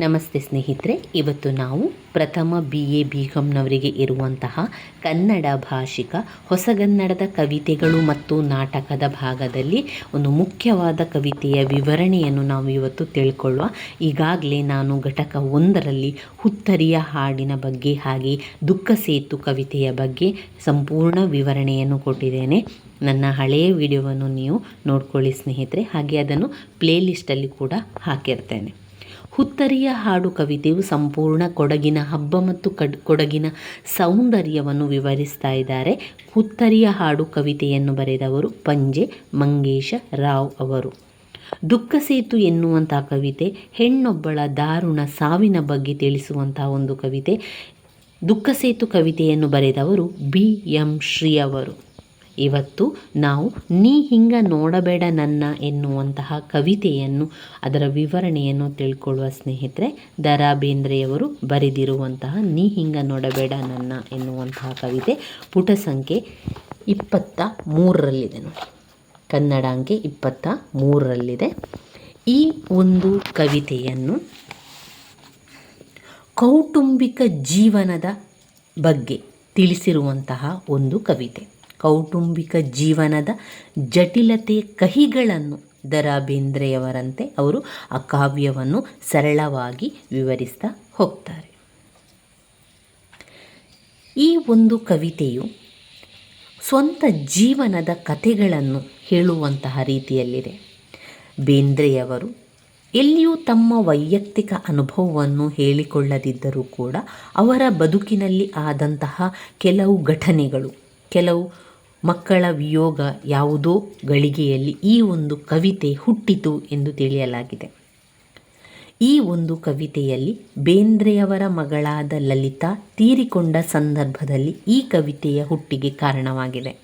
ನಮಸ್ತೆ ಸ್ನೇಹಿತರೆ, ಇವತ್ತು ನಾವು ಪ್ರಥಮ ಬಿ ಎ ಬಿ ಕಾಮ್ನವರಿಗೆ ಇರುವಂತಹ ಕನ್ನಡ ಭಾಷಿಕ ಹೊಸಗನ್ನಡದ ಕವಿತೆಗಳು ಮತ್ತು ನಾಟಕದ ಭಾಗದಲ್ಲಿ ಒಂದು ಮುಖ್ಯವಾದ ಕವಿತೆಯ ವಿವರಣೆಯನ್ನು ನಾವು ಇವತ್ತು ತಿಳ್ಕೊಳ್ಳುವ. ಈಗಾಗಲೇ ನಾನು ಘಟಕ ಒಂದರಲ್ಲಿ ಹುತ್ತರಿಯ ಹಾಡಿನ ಬಗ್ಗೆ ಹಾಗೆ ದುಃಖ ಸೇತು ಕವಿತೆಯ ಬಗ್ಗೆ ಸಂಪೂರ್ಣ ವಿವರಣೆಯನ್ನು ಕೊಟ್ಟಿದ್ದೇನೆ. ನನ್ನ ಹಳೆಯ ವಿಡಿಯೋವನ್ನು ನೀವು ನೋಡ್ಕೊಳ್ಳಿ ಸ್ನೇಹಿತರೆ, ಹಾಗೆ ಅದನ್ನು ಪ್ಲೇಲಿಸ್ಟಲ್ಲಿ ಕೂಡ ಹಾಕಿರ್ತೇನೆ. ಹುತ್ತರಿಯ ಹಾಡು ಕವಿತೆಯು ಸಂಪೂರ್ಣ ಕೊಡಗಿನ ಹಬ್ಬ ಮತ್ತು ಕಡ್, ಕೊಡಗಿನ ಸೌಂದರ್ಯವನ್ನು ವಿವರಿಸ್ತಾ ಇದ್ದಾರೆ. ಹುತ್ತರಿಯ ಹಾಡು ಕವಿತೆಯನ್ನು ಬರೆದವರು ಪಂಜೆ ಮಂಗೇಶ ರಾವ್ ಅವರು. ದುಃಖ ಸೇತು ಎನ್ನುವಂಥ ಕವಿತೆ, ಹೆಣ್ಣೊಬ್ಬಳ ದಾರುಣ ಸಾವಿನ ಬಗ್ಗೆ ತಿಳಿಸುವಂತಹ ಒಂದು ಕವಿತೆ, ದುಃಖ ಸೇತು ಕವಿತೆಯನ್ನು ಬರೆದವರು ಬಿ ಎಂ ಶ್ರೀ ಅವರು. ಇವತ್ತು ನಾವು ನೀ ಹಿಂಗ ನೋಡಬೇಡ ನನ್ನ ಎನ್ನುವಂತಹ ಕವಿತೆಯನ್ನು, ಅದರ ವಿವರಣೆಯನ್ನು ತಿಳ್ಕೊಳ್ಳುವ ಸ್ನೇಹಿತರೆ ದ ರಾ ಬೇಂದ್ರೆಯವರು ಬರೆದಿರುವಂತಹ ನೀ ಹಿಂಗ ನೋಡಬೇಡ ನನ್ನ ಎನ್ನುವಂತಹ ಕವಿತೆ ಪುಟ ಸಂಖ್ಯೆ ಇಪ್ಪತ್ತ ಮೂರರಲ್ಲಿದೆ ನೋಡಿ. ಕನ್ನಡ ಅಂಕೆ ಇಪ್ಪತ್ತ ಮೂರರಲ್ಲಿದೆ. ಈ ಒಂದು ಕವಿತೆಯನ್ನು ಕೌಟುಂಬಿಕ ಜೀವನದ ಬಗ್ಗೆ ತಿಳಿಸಿರುವಂತಹ ಒಂದು ಕವಿತೆ. ಕೌಟುಂಬಿಕ ಜೀವನದ ಜಟಿಲತೆ ಕಹಿಗಳನ್ನು ದ ಬೇಂದ್ರೆಯವರಂತೆ ಅವರು ಆ ಕಾವ್ಯವನ್ನು ಸರಳವಾಗಿ ವಿವರಿಸ್ತಾ ಹೋಗ್ತಾರೆ. ಈ ಒಂದು ಕವಿತೆಯು ಸ್ವಂತ ಜೀವನದ ಕಥೆಗಳನ್ನು ಹೇಳುವಂತಹ ರೀತಿಯಲ್ಲಿದೆ. ಬೇಂದ್ರೆಯವರು ಎಲ್ಲಿಯೂ ತಮ್ಮ ವೈಯಕ್ತಿಕ ಅನುಭವವನ್ನು ಹೇಳಿಕೊಳ್ಳದಿದ್ದರೂ ಕೂಡ ಅವರ ಬದುಕಿನಲ್ಲಿ ಆದಂತಹ ಕೆಲವು ಘಟನೆಗಳು, ಕೆಲವು ಮಕ್ಕಳ ವಿಯೋಗ ಯಾವುದೋ ಗಳಿಗೆಯಲ್ಲಿ ಈ ಒಂದು ಕವಿತೆ ಹುಟ್ಟಿತು ಎಂದು ತಿಳಿಯಲಾಗಿದೆ. ಈ ಒಂದು ಕವಿತೆಯಲ್ಲಿ ಬೇಂದ್ರೆಯವರ ಮಗಳಾದ ಲಲಿತಾ ತೀರಿಕೊಂಡ ಸಂದರ್ಭದಲ್ಲಿ ಈ ಕವಿತೆಯ ಹುಟ್ಟಿಗೆ ಕಾರಣವಾಗಿದೆ.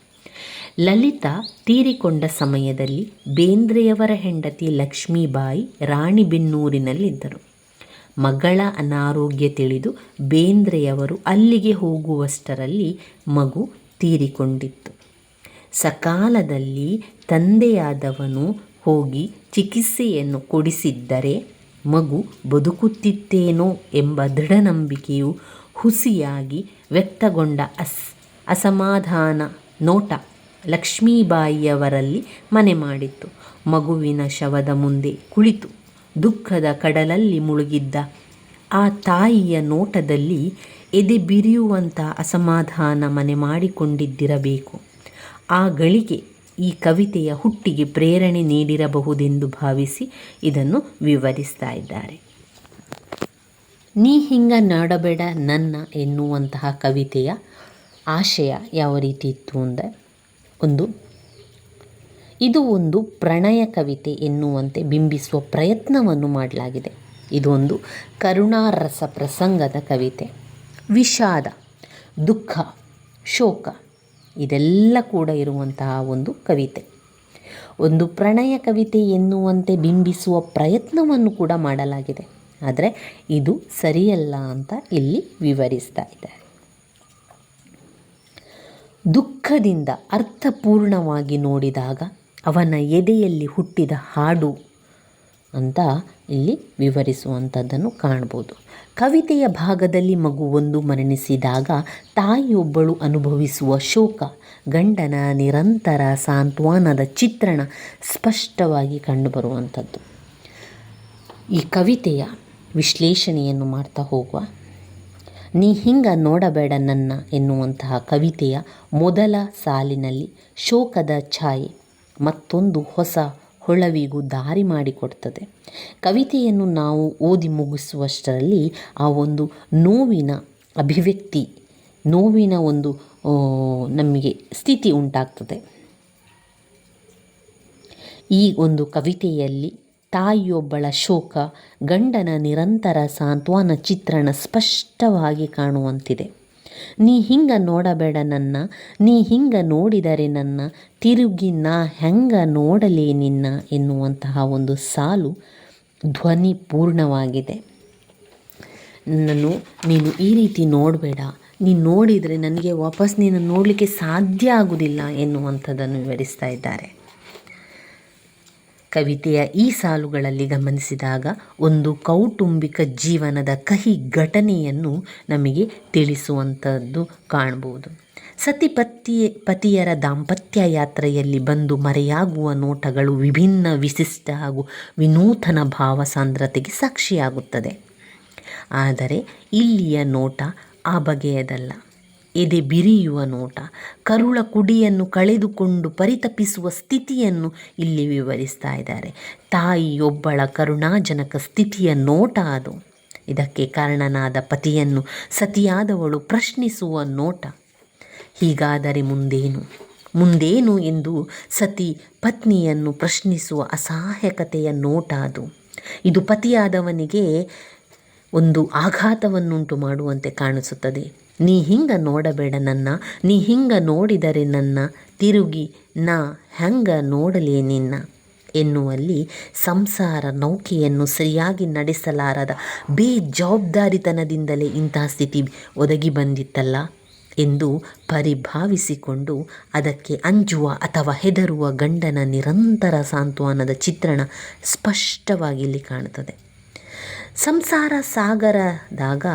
ಲಲಿತಾ ತೀರಿಕೊಂಡ ಸಮಯದಲ್ಲಿ ಬೇಂದ್ರೆಯವರ ಹೆಂಡತಿ ಲಕ್ಷ್ಮೀಬಾಯಿ ರಾಣಿಬೆನ್ನೂರಿನಲ್ಲಿದ್ದರು. ಮಗಳ ಅನಾರೋಗ್ಯ ತಿಳಿದು ಬೇಂದ್ರೆಯವರು ಅಲ್ಲಿಗೆ ಹೋಗುವಷ್ಟರಲ್ಲಿ ಮಗು ತೀರಿಕೊಂಡಿತ್ತು. ಸಕಾಲದಲ್ಲಿ ತಂದೆಯಾದವನು ಹೋಗಿ ಚಿಕಿತ್ಸೆಯನ್ನು ಕೊಡಿಸಿದ್ದರೆ ಮಗು ಬದುಕುತ್ತಿತ್ತೇನೋ ಎಂಬ ದೃಢನಂಬಿಕೆಯು ಹುಸಿಯಾಗಿ ವ್ಯಕ್ತಗೊಂಡ ಅಸ್, ಅಸಮಾಧಾನ ನೋಟ ಲಕ್ಷ್ಮೀಬಾಯಿಯವರಲ್ಲಿ ಮನೆ ಮಾಡಿತ್ತು. ಮಗುವಿನ ಶವದ ಮುಂದೆ ಕುಳಿತು ದುಃಖದ ಕಡಲಲ್ಲಿ ಮುಳುಗಿದ್ದ ಆ ತಾಯಿಯ ನೋಟದಲ್ಲಿ ಎದೆ ಬಿರಿಯುವಂಥ ಅಸಮಾಧಾನ ಮನೆ ಮಾಡಿಕೊಂಡಿದ್ದಿರಬೇಕು. ಆ ಗಳಿಗೆ ಈ ಕವಿತೆಯ ಹುಟ್ಟಿಗೆ ಪ್ರೇರಣೆ ನೀಡಿರಬಹುದೆಂದು ಭಾವಿಸಿ ಇದನ್ನು ವಿವರಿಸ್ತಾ ಇದ್ದಾರೆ. ನೀ ಹಿಂಗ ನಾಡಬೇಡ ನನ್ನ ಎನ್ನುವಂತಹ ಕವಿತೆಯ ಆಶಯ ಯಾವ ರೀತಿ ಇತ್ತು ಅಂದರೆ, ಒಂದು, ಇದು ಒಂದು ಪ್ರಣಯ ಕವಿತೆ ಎನ್ನುವಂತೆ ಬಿಂಬಿಸುವ ಪ್ರಯತ್ನವನ್ನು ಮಾಡಲಾಗಿದೆ. ಇದೊಂದು ಕರುಣಾರಸ ಪ್ರಸಂಗದ ಕವಿತೆ. ವಿಷಾದ, ದುಃಖ, ಶೋಕ ಇದೆಲ್ಲ ಕೂಡ ಇರುವಂತಹ ಒಂದು ಕವಿತೆ. ಒಂದು ಪ್ರಣಯ ಕವಿತೆ ಎನ್ನುವಂತೆ ಬಿಂಬಿಸುವ ಪ್ರಯತ್ನವನ್ನು ಕೂಡ ಮಾಡಲಾಗಿದೆ. ಆದರೆ ಇದು ಸರಿಯಲ್ಲ ಅಂತ ಇಲ್ಲಿ ವಿವರಿಸ್ತಾ ಇದ್ದಾರೆ ದುಃಖದಿಂದ ಅರ್ಥಪೂರ್ಣವಾಗಿ ನೋಡಿದಾಗ ಅವನ ಎದೆಯಲ್ಲಿ ಹುಟ್ಟಿದ ಹಾಡು ಅಂತ ಇಲ್ಲಿ ವಿವರಿಸುವಂಥದ್ದನ್ನು ಕಾಣ್ಬೋದು. ಕವಿತೆಯ ಭಾಗದಲ್ಲಿ ಮಗುವೊಂದು ಮರಣಿಸಿದಾಗ ತಾಯಿಯೊಬ್ಬಳು ಅನುಭವಿಸುವ ಶೋಕ, ಗಂಡನ ನಿರಂತರ ಸಾಂತ್ವನದ ಚಿತ್ರಣ ಸ್ಪಷ್ಟವಾಗಿ ಕಂಡುಬರುವಂಥದ್ದು ಈ ಕವಿತೆಯ ವಿಶ್ಲೇಷಣೆಯನ್ನು ಮಾಡ್ತಾ ಹೋಗುವ. ನೀ ಹಿಂಗ ನೋಡಬೇಡ ನನ್ನ ಎನ್ನುವಂತಹ ಕವಿತೆಯ ಮೊದಲ ಸಾಲಿನಲ್ಲಿ ಶೋಕದ ಛಾಯೆ, ಮತ್ತೊಂದು ಹೊಸ ಹೊಳವಿಗೂ ದಾರಿ ಮಾಡಿಕೊಡ್ತದೆ. ಕವಿತೆಯನ್ನು ನಾವು ಓದಿ ಮುಗಿಸುವಷ್ಟರಲ್ಲಿ ಆ ಒಂದು ನೋವಿನ ಅಭಿವ್ಯಕ್ತಿ, ನೋವಿನ ಒಂದು ನಮಗೆ ಸ್ಥಿತಿ ಉಂಟಾಗ್ತದೆ. ಈ ಒಂದು ಕವಿತೆಯಲ್ಲಿ ತಾಯಿಯೊಬ್ಬಳ ಶೋಕ ಗಂಡನ ನಿರಂತರ ಸಾಂತ್ವನ ಚಿತ್ರಣ ಸ್ಪಷ್ಟವಾಗಿ ಕಾಣುವಂತಿದೆ. ನೀ ಹಿಂಗ ನೋಡಬೇಡ ನನ್ನ, ನೀ ಹಿಂಗ ನೋಡಿದರೆ ನನ್ನ, ತಿರುಗಿ ನಾ ಹೆಂಗ ನೋಡಲಿ ನಿನ್ನ ಎನ್ನುವಂತಹ ಒಂದು ಸಾಲು ಧ್ವನಿ ಪೂರ್ಣವಾಗಿದೆ. ನನ್ನನ್ನು ನೀನು ಈ ರೀತಿ ನೋಡಬೇಡ. ನೀನು ನೋಡಿದರೆ ನನಗೆ ವಾಪಸ್ ನೀನು ನೋಡಲಿಕ್ಕೆ ಸಾಧ್ಯ ಆಗುವುದಿಲ್ಲ ಎನ್ನುವಂಥದ್ದನ್ನು ವಿವರಿಸ್ತಾ ಇದ್ದಾರೆ. ಕವಿತೆಯ ಈ ಸಾಲುಗಳಲ್ಲಿ ಗಮನಿಸಿದಾಗ ಒಂದು ಕೌಟುಂಬಿಕ ಜೀವನದ ಕಹಿ ಘಟನೆಯನ್ನು ನಮಗೆ ತಿಳಿಸುವಂಥದ್ದು ಕಾಣ್ಬೋದು. ಸತಿ ಪತಿ ಪತಿಯರ ದಾಂಪತ್ಯ ಯಾತ್ರೆಯಲ್ಲಿ ಬಂದು ಮರೆಯಾಗುವ ನೋಟಗಳು ವಿಭಿನ್ನ ವಿಶಿಷ್ಟ ಹಾಗೂ ವಿನೂತನ ಭಾವ ಸಾಂದ್ರತೆಗೆ ಸಾಕ್ಷಿಯಾಗುತ್ತದೆ. ಆದರೆ ಇಲ್ಲಿಯ ನೋಟ ಆ ಬಗೆಯದಲ್ಲ. ಎದೆ ಬಿರಿಯುವ ನೋಟ. ಕರುಳ ಕುಡಿಯನ್ನು ಕಳೆದುಕೊಂಡು ಪರಿತಪಿಸುವ ಸ್ಥಿತಿಯನ್ನು ಇಲ್ಲಿ ವಿವರಿಸ್ತಾ ಇದ್ದಾರೆ. ತಾಯಿಯೊಬ್ಬಳ ಕರುಣಾಜನಕ ಸ್ಥಿತಿಯ ನೋಟ ಅದು. ಇದಕ್ಕೆ ಕಾರಣನಾದ ಪತಿಯನ್ನು ಸತಿಯಾದವಳು ಪ್ರಶ್ನಿಸುವ ನೋಟ. ಹೀಗಾದರೆ ಮುಂದೇನು? ಮುಂದೇನು ಎಂದು ಸತಿ ಪತ್ನಿಯನ್ನು ಪ್ರಶ್ನಿಸುವ ಅಸಹಾಯಕತೆಯ ನೋಟ ಅದು. ಇದು ಪತಿಯಾದವನಿಗೆ ಒಂದು ಆಘಾತವನ್ನುಂಟು ಮಾಡುವಂತೆ ಕಾಣಿಸುತ್ತದೆ. ನೀ ಹಿಂಗ ನೋಡಬೇಡ ನನ್ನ, ನೀ ಹಿಂಗ ನೋಡಿದರೆ ನನ್ನ, ತಿರುಗಿ ನಾ ಹೆಂಗ ನೋಡಲಿ ನಿನ್ನ? ಎನ್ನುವಲ್ಲಿ ಸಂಸಾರ ನೌಕೆಯನ್ನು ಸರಿಯಾಗಿ ನಡೆಸಲಾರದ ಬೇಜವಾಬ್ದಾರಿತನದಿಂದಲೇ ಇಂತಹ ಸ್ಥಿತಿ ಒದಗಿ ಬಂದಿತ್ತಲ್ಲ ಎಂದು ಪರಿಭಾವಿಸಿಕೊಂಡು ಅದಕ್ಕೆ ಅಂಜುವ ಅಥವಾ ಹೆದರುವ ಗಂಡನ ನಿರಂತರ ಸಾಂತ್ವನದ ಚಿತ್ರಣ ಸ್ಪಷ್ಟವಾಗಿ ಇಲ್ಲಿ ಕಾಣುತ್ತದೆ. ಸಂಸಾರ ಸಾಗರದಾಗ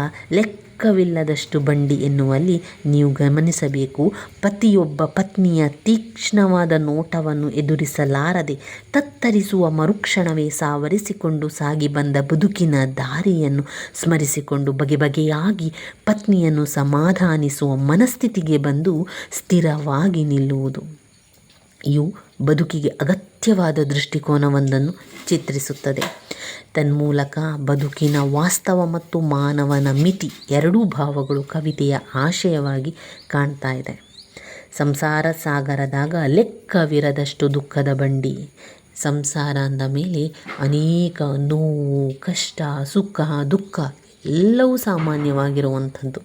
ಲೆಕ್ಕವಿಲ್ಲದಷ್ಟು ಬಂಡಿ ಎನ್ನುವಲ್ಲಿ ನೀವು ಗಮನಿಸಬೇಕು. ಪತಿಯೊಬ್ಬ ಪತ್ನಿಯ ತೀಕ್ಷ್ಣವಾದ ನೋಟವನ್ನು ಎದುರಿಸಲಾರದೆ ತತ್ತರಿಸುವ ಮರುಕ್ಷಣವೇ ಸಾವರಿಸಿಕೊಂಡು ಸಾಗಿ ಬಂದ ಬದುಕಿನ ದಾರಿಯನ್ನು ಸ್ಮರಿಸಿಕೊಂಡು ಬಗೆ ಬಗೆಯಾಗಿ ಪತ್ನಿಯನ್ನು ಸಮಾಧಾನಿಸುವ ಮನಸ್ಥಿತಿಗೆ ಬಂದು ಸ್ಥಿರವಾಗಿ ನಿಲ್ಲುವುದು. ಇವು ಬದುಕಿಗೆ ಅಗತ್ಯವಾದ ದೃಷ್ಟಿಕೋನವೊಂದನ್ನು ಚಿತ್ರಿಸುತ್ತದೆ. ತನ್ಮೂಲಕ ಬದುಕಿನ ವಾಸ್ತವ ಮತ್ತು ಮಾನವನ ಮಿತಿ ಎರಡೂ ಭಾವಗಳು ಕವಿತೆಯ ಆಶಯವಾಗಿ ಕಾಣ್ತಾ ಇದೆ. ಸಂಸಾರ ಸಾಗರದಾಗ ಲೆಕ್ಕವಿರದಷ್ಟು ದುಃಖದ ಬಂಡಿ. ಸಂಸಾರ ಅಂದ ಮೇಲೆ ಅನೇಕ ನೋವು, ಕಷ್ಟ, ಸುಖ, ದುಃಖ ಎಲ್ಲವೂ ಸಾಮಾನ್ಯವಾಗಿರುವಂಥದ್ದು.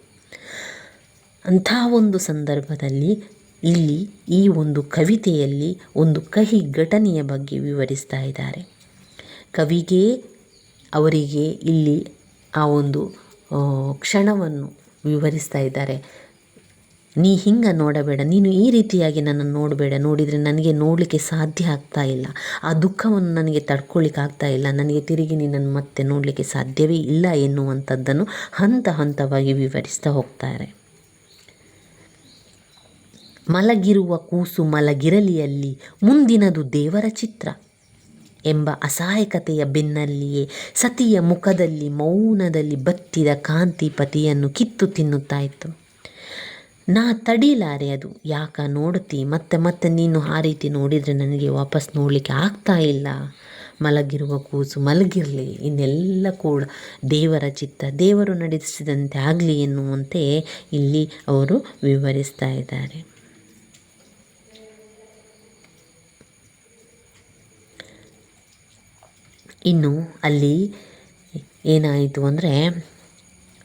ಅಂಥ ಒಂದು ಸಂದರ್ಭದಲ್ಲಿ ಇಲ್ಲಿ ಈ ಒಂದು ಕವಿತೆಯಲ್ಲಿ ಒಂದು ಕಹಿ ಘಟನೆಯ ಬಗ್ಗೆ ವಿವರಿಸ್ತಾ ಇದ್ದಾರೆ. ಕವಿಗೆ, ಅವರಿಗೆ ಇಲ್ಲಿ ಆ ಒಂದು ಕ್ಷಣವನ್ನು ವಿವರಿಸ್ತಾ ಇದ್ದಾರೆ. ನೀ ಹಿಂಗೆ ನೋಡಬೇಡ, ನೀನು ಈ ರೀತಿಯಾಗಿ ನನ್ನನ್ನು ನೋಡಬೇಡ, ನೋಡಿದರೆ ನನಗೆ ನೋಡಲಿಕ್ಕೆ ಸಾಧ್ಯ ಆಗ್ತಾ ಇಲ್ಲ. ಆ ದುಃಖವನ್ನು ನನಗೆ ತಡ್ಕೊಳ್ಳಿಕ್ಕೆ ಆಗ್ತಾ ಇಲ್ಲ. ನನಗೆ ತಿರುಗಿ ನಿನ್ನನ್ನು ಮತ್ತೆ ನೋಡಲಿಕ್ಕೆ ಸಾಧ್ಯವೇ ಇಲ್ಲ ಎನ್ನುವಂಥದ್ದನ್ನು ಹಂತ ಹಂತವಾಗಿ ವಿವರಿಸ್ತಾ ಹೋಗ್ತಾರೆ. ಮಲಗಿರುವ ಕೂಸು ಮಲಗಿರಲಿಯಲ್ಲಿ ಮುಂದಿನದು ದೇವರ ಚಿತ್ರ. ಎಂಬ ಅಸಹಾಯಕತೆಯ ಬೆನ್ನಲ್ಲಿಯೇ ಸತಿಯ ಮುಖದಲ್ಲಿ ಮೌನದಲ್ಲಿ ಬತ್ತಿದ ಕಾಂತಿ ಪತಿಯನ್ನು ಕಿತ್ತು ತಿನ್ನುತ್ತಾ ಇತ್ತು. ನಾ ತಡೀಲಾರೆ ಅದು, ಯಾಕ ನೋಡ್ತಿ? ಮತ್ತೆ ಮತ್ತೆ ನೀನು ಆ ರೀತಿ ನೋಡಿದರೆ ನನಗೆ ವಾಪಸ್ ನೋಡಲಿಕ್ಕೆ ಆಗ್ತಾ ಇಲ್ಲ. ಮಲಗಿರುವ ಕೂಸು ಮಲಗಿರಲಿ, ಇನ್ನೆಲ್ಲ ಕೂಡ ದೇವರ ಚಿತ್ತ. ದೇವರು ನಡೆಸಿದಂತೆ ಆಗಲಿ ಎನ್ನುವಂತೆ ಇಲ್ಲಿ ಅವರು ವಿವರಿಸ್ತಾ ಇದ್ದಾರೆ. ಇನ್ನು ಅಲ್ಲಿ ಏನಾಯಿತು ಅಂದರೆ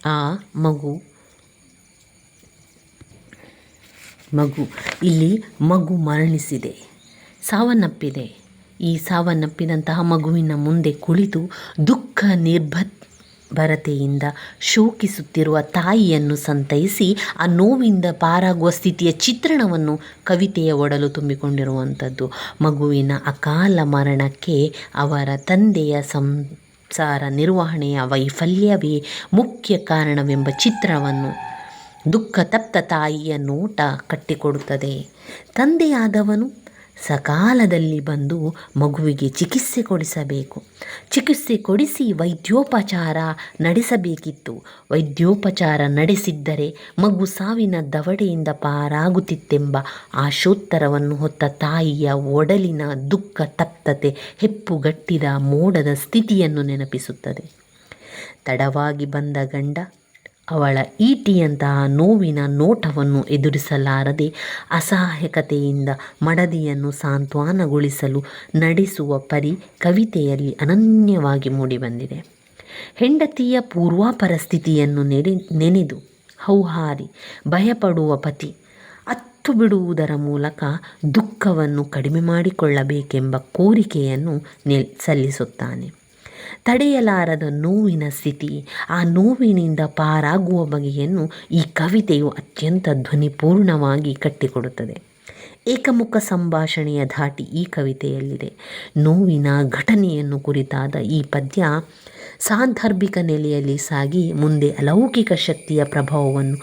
ಆ ಮಗು ಮಗು, ಇಲ್ಲಿ ಮಗು ಮರಣಿಸಿದೆ, ಸಾವನ್ನಪ್ಪಿದೆ. ಈ ಸಾವನ್ನಪ್ಪಿದಂತಹ ಮಗುವಿನ ಮುಂದೆ ಕುಳಿತು ದುಃಖ ನಿರ್ಭ ಭರತೆಯಿಂದ ಶೋಕಿಸುತ್ತಿರುವ ತಾಯಿಯನ್ನು ಸಂತೈಸಿ ಆ ನೋವಿಂದ ಪಾರಾಗುವ ಸ್ಥಿತಿಯ ಚಿತ್ರಣವನ್ನು ಕವಿತೆಯ ಒಡಲು ತುಂಬಿಕೊಂಡಿರುವಂಥದ್ದು. ಮಗುವಿನ ಅಕಾಲ ಮರಣಕ್ಕೆ ಅವರ ತಂದೆಯ ಸಂಸಾರ ನಿರ್ವಹಣೆಯ ವೈಫಲ್ಯವೇ ಮುಖ್ಯ ಕಾರಣವೆಂಬ ಚಿತ್ರವನ್ನು ದುಃಖ ತಪ್ತ ತಾಯಿಯ ನೋಟ ಕಟ್ಟಿಕೊಡುತ್ತದೆ. ತಂದೆಯಾದವನು ಸಕಾಲದಲ್ಲಿ ಬಂದು ಮಗುವಿಗೆ ಚಿಕಿತ್ಸೆ ಕೊಡಿಸಬೇಕು. ಚಿಕಿತ್ಸೆ ಕೊಡಿಸಿ ವೈದ್ಯೋಪಚಾರ ನಡೆಸಬೇಕಿತ್ತು. ವೈದ್ಯೋಪಚಾರ ನಡೆಸಿದ್ದರೆ ಮಗು ಸಾವಿನ ದವಡೆಯಿಂದ ಪಾರಾಗುತ್ತಿತ್ತೆಂಬ ಆಶೋತ್ತರವನ್ನು ಹೊತ್ತ ತಾಯಿಯ ಒಡಲಿನ ದುಃಖ ತಪ್ತತೆ ಹೆಪ್ಪುಗಟ್ಟಿದ ಮೋಡದ ಸ್ಥಿತಿಯನ್ನು ನೆನಪಿಸುತ್ತದೆ. ತಡವಾಗಿ ಬಂದ ಗಂಡ ಅವಳ ಈಟಿಯಂತಹ ನೋವಿನ ನೋಟವನ್ನು ಎದುರಿಸಲಾರದೆ ಅಸಹಾಯಕತೆಯಿಂದ ಮಡದಿಯನ್ನು ಸಾಂತ್ವನಗೊಳಿಸಲು ನಡೆಸುವ ಪರಿ ಕವಿತೆಯಲ್ಲಿ ಅನನ್ಯವಾಗಿ ಮೂಡಿಬಂದಿದೆ. ಹೆಂಡತಿಯ ಪೂರ್ವಾಪರ ಸ್ಥಿತಿಯನ್ನು ನೆನೆ ನೆನೆದು ಹೌಹಾರಿ ಭಯಪಡುವ ಪತಿ ಅತ್ತು ಬಿಡುವುದರ ಮೂಲಕ ದುಃಖವನ್ನು ಕಡಿಮೆ ಮಾಡಿಕೊಳ್ಳಬೇಕೆಂಬ ಕೋರಿಕೆಯನ್ನು ಸಲ್ಲಿಸುತ್ತಾನೆ. ತಡೆಯಲಾರದ ನೋವಿನ ಸ್ಥಿತಿ, ಆ ನೋವಿನಿಂದ ಪಾರಾಗುವ ಬಗೆಯನ್ನು ಈ ಕವಿತೆಯು ಅತ್ಯಂತ ಧ್ವನಿಪೂರ್ಣವಾಗಿ ಕಟ್ಟಿಕೊಡುತ್ತದೆ. ಏಕಮುಖ ಸಂಭಾಷಣೆಯ ಧಾಟಿ ಈ ಕವಿತೆಯಲ್ಲಿದೆ. ನೋವಿನ ಘಟನೆಯನ್ನು ಕುರಿತಾದ ಈ ಪದ್ಯ ಸಾಂದರ್ಭಿಕ ನೆಲೆಯಲ್ಲಿ ಸಾಗಿ ಮುಂದೆ ಅಲೌಕಿಕ ಶಕ್ತಿಯ ಪ್ರಭಾವವನ್ನು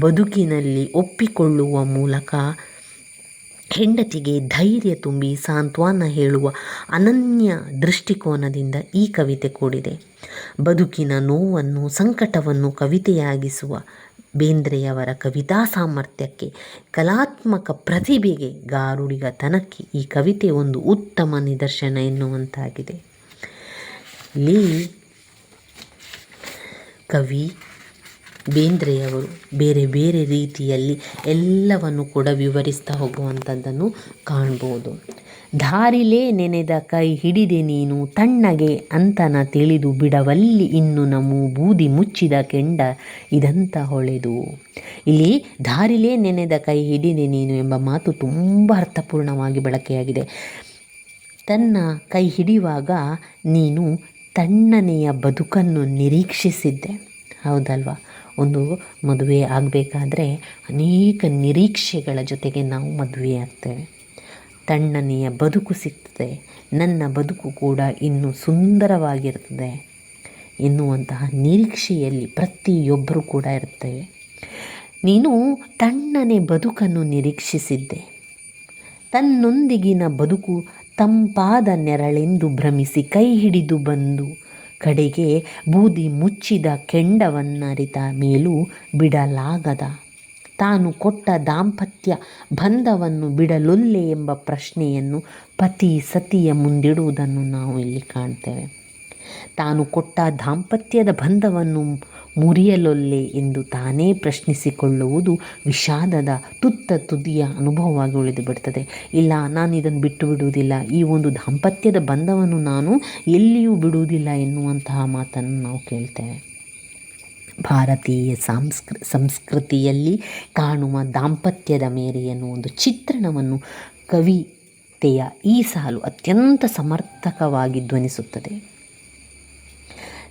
ಬದುಕಿನಲ್ಲಿ ಒಪ್ಪಿಕೊಳ್ಳುವ ಮೂಲಕ ಹೆಂಡತಿಗೆ ಧೈರ್ಯ ತುಂಬಿ ಸಾಂತ್ವನ ಹೇಳುವ ಅನನ್ಯ ದೃಷ್ಟಿಕೋನದಿಂದ ಈ ಕವಿತೆ ಕೂಡಿದೆ. ಬದುಕಿನ ನೋವನ್ನು, ಸಂಕಟವನ್ನು ಕವಿತೆಯಾಗಿಸುವ ಬೇಂದ್ರೆಯವರ ಕವಿತಾ ಸಾಮರ್ಥ್ಯಕ್ಕೆ, ಕಲಾತ್ಮಕ ಪ್ರತಿಭೆಗೆ ಗಾರುಡಿಗ ತನಕ್ಕೆ ಈ ಕವಿತೆ ಒಂದು ಉತ್ತಮ ನಿದರ್ಶನ ಎನ್ನುವಂತಾಗಿದೆ. ಲೀ, ಕವಿ ಬೇಂದ್ರೆಯವರು ಬೇರೆ ಬೇರೆ ರೀತಿಯಲ್ಲಿ ಎಲ್ಲವನ್ನು ಕೂಡ ವಿವರಿಸ್ತಾ ಹೋಗುವಂಥದ್ದನ್ನು ಕಾಣ್ಬೋದು ದಾರಿಲೇ ನೆನೆದ ಕೈ ಹಿಡಿದೆ ನೀನು ತಣ್ಣಗೆ ಅಂತನ ತಿಳಿದು ಬಿಡವಲ್ಲಿ ಇನ್ನು ನಮು ಬೂದಿ ಮುಚ್ಚಿದ ಕೆಂಡ ಇದಂತ ಹೊಳೆದು. ಇಲ್ಲಿ ದಾರಿಲೇ ನೆನೆದ ಕೈ ಹಿಡಿದೆ ನೀನು ಎಂಬ ಮಾತು ತುಂಬ ಅರ್ಥಪೂರ್ಣವಾಗಿ ಬಳಕೆಯಾಗಿದೆ. ತನ್ನ ಕೈ ಹಿಡಿಯುವಾಗ ನೀನು ತಣ್ಣನೆಯ ಬದುಕನ್ನು ನಿರೀಕ್ಷಿಸಿದ್ದೆ. ಹೌದಲ್ವಾ? ಒಂದು ಮದುವೆ ಆಗಬೇಕಾದ್ರೆ ಅನೇಕ ನಿರೀಕ್ಷೆಗಳ ಜೊತೆಗೆ ನಾವು ಮದುವೆ ಆಗ್ತೇವೆ. ತಣ್ಣನೆಯ ಬದುಕು ಸಿಗ್ತದೆ. ನನ್ನ ಬದುಕು ಕೂಡ ಇನ್ನೂ ಸುಂದರವಾಗಿರ್ತದೆ ಎನ್ನುವಂತಹ ನಿರೀಕ್ಷೆಯಲ್ಲಿ ಪ್ರತಿಯೊಬ್ಬರೂ ಕೂಡ ಇರ್ತೇವೆ. ನೀನು ತಣ್ಣನೆ ಬದುಕನ್ನು ನಿರೀಕ್ಷಿಸಿದ್ದೆ. ತನ್ನೊಂದಿಗಿನ ಬದುಕು ತಂಪಾದ ನೆರಳೆಂದು ಭ್ರಮಿಸಿ ಕೈ ಹಿಡಿದು ಬಂದು ಕಡೆಗೆ ಬೂದಿ ಮುಚ್ಚಿದ ಕೆಂಡವನ್ನರಿತ ಮೇಲೂ ಬಿಡಲಾಗದ. ತಾನು ಕೊಟ್ಟ ದಾಂಪತ್ಯ ಬಂಧವನ್ನು ಬಿಡಲೊಲ್ಲೆ ಎಂಬ ಪ್ರಶ್ನೆಯನ್ನು ಪತಿ ಸತಿಯ ಮುಂದಿಡುವುದನ್ನು ನಾವು ಇಲ್ಲಿ ಕಾಣ್ತೇವೆ. ತಾನು ಕೊಟ್ಟ ದಾಂಪತ್ಯದ ಬಂಧವನ್ನು ಮುರಿಯಲೊಲ್ಲೆ ಎಂದು ತಾನೇ ಪ್ರಶ್ನಿಸಿಕೊಳ್ಳುವುದು ವಿಷಾದದ ತುತ್ತ ತುದಿಯ ಅನುಭವವಾಗಿ ಉಳಿದು ಬಿಡ್ತದೆ. ಇಲ್ಲ, ನಾನು ಇದನ್ನು ಬಿಟ್ಟು ಬಿಡುವುದಿಲ್ಲ. ಈ ಒಂದು ದಾಂಪತ್ಯದ ಬಂಧವನ್ನು ನಾನು ಎಲ್ಲಿಯೂ ಬಿಡುವುದಿಲ್ಲ ಎನ್ನುವಂತಹ ಮಾತನ್ನು ನಾವು ಕೇಳ್ತೇವೆ. ಭಾರತೀಯ ಸಾಂಸ್ಕೃ, ಸಂಸ್ಕೃತಿಯಲ್ಲಿ ಕಾಣುವ ದಾಂಪತ್ಯದ ಮೇರೆಯನ್ನು ಒಂದು ಚಿತ್ರಣವನ್ನು ಕವಿತೆಯ ಈ ಸಾಲು ಅತ್ಯಂತ ಸಮರ್ಥಕವಾಗಿ ಧ್ವನಿಸುತ್ತದೆ.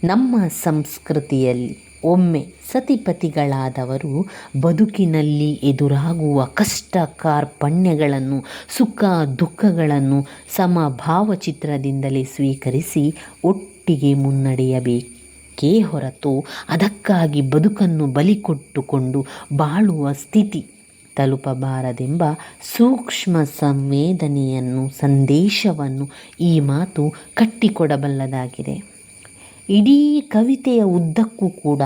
ನಮ್ಮ ಸಂಸ್ಕೃತಿಯಲ್ಲಿ ಒಮ್ಮೆ ಸತಿಪತಿಗಳಾದವರು ಬದುಕಿನಲ್ಲಿ ಎದುರಾಗುವ ಕಷ್ಟ ಕಾರ್ಪಣ್ಯಗಳನ್ನು ಸುಖ ದುಃಖಗಳನ್ನು ಸಮಭಾವಚಿತ್ರದಿಂದಲೇ ಸ್ವೀಕರಿಸಿ ಒಟ್ಟಿಗೆ ಮುನ್ನಡೆಯಬೇಕೇ ಹೊರತು ಅದಕ್ಕಾಗಿ ಬದುಕನ್ನು ಬಲಿಕೊಟ್ಟುಕೊಂಡು ಬಾಳುವ ಸ್ಥಿತಿ ತಲುಪಬಾರದೆಂಬ ಸೂಕ್ಷ್ಮ ಸಂವೇದನೆಯನ್ನು, ಸಂದೇಶವನ್ನು ಈ ಮಾತು ಕಟ್ಟಿಕೊಡಬಲ್ಲದಾಗಿದೆ. ಇಡೀ ಕವಿತೆಯ ಉದ್ದಕ್ಕೂ ಕೂಡ